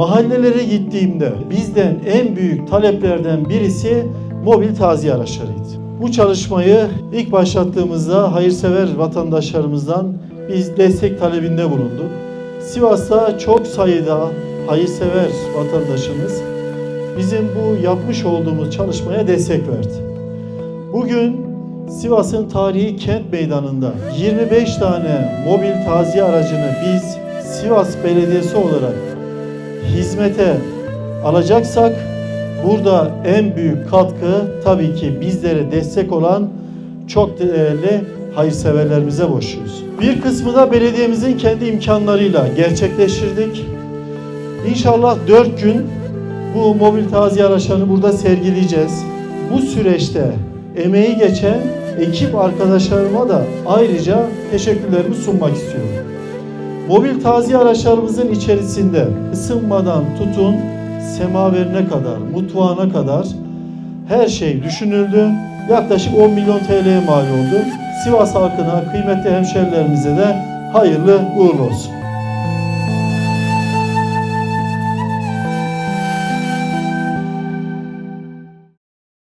Mahallelere gittiğimde bizden en büyük taleplerden birisi mobil taziye araçlarıydı. Bu çalışmayı ilk başlattığımızda hayırsever vatandaşlarımızdan biz destek talebinde bulunduk. Sivas'ta çok sayıda hayırsever vatandaşımız bizim bu yapmış olduğumuz çalışmaya destek verdi. Bugün Sivas'ın tarihi kent meydanında 25 tane mobil taziye aracını biz Sivas Belediyesi olarak hizmete alacaksak burada en büyük katkı tabii ki bizlere destek olan çok değerli hayırseverlerimize borçluyuz. Bir kısmı da belediyemizin kendi imkanlarıyla gerçekleştirdik. İnşallah 4 gün bu mobil taziye araçlarını burada sergileyeceğiz. Bu süreçte emeği geçen ekip arkadaşlarıma da ayrıca teşekkürlerimi sunmak istiyorum. Mobil taziye araçlarımızın içerisinde ısınmadan tutun semaverine kadar, mutfağına kadar her şey düşünüldü. Yaklaşık 10 milyon TL'ye mal oldu. Sivas halkına, kıymetli hemşerilerimize de hayırlı uğurlu olsun.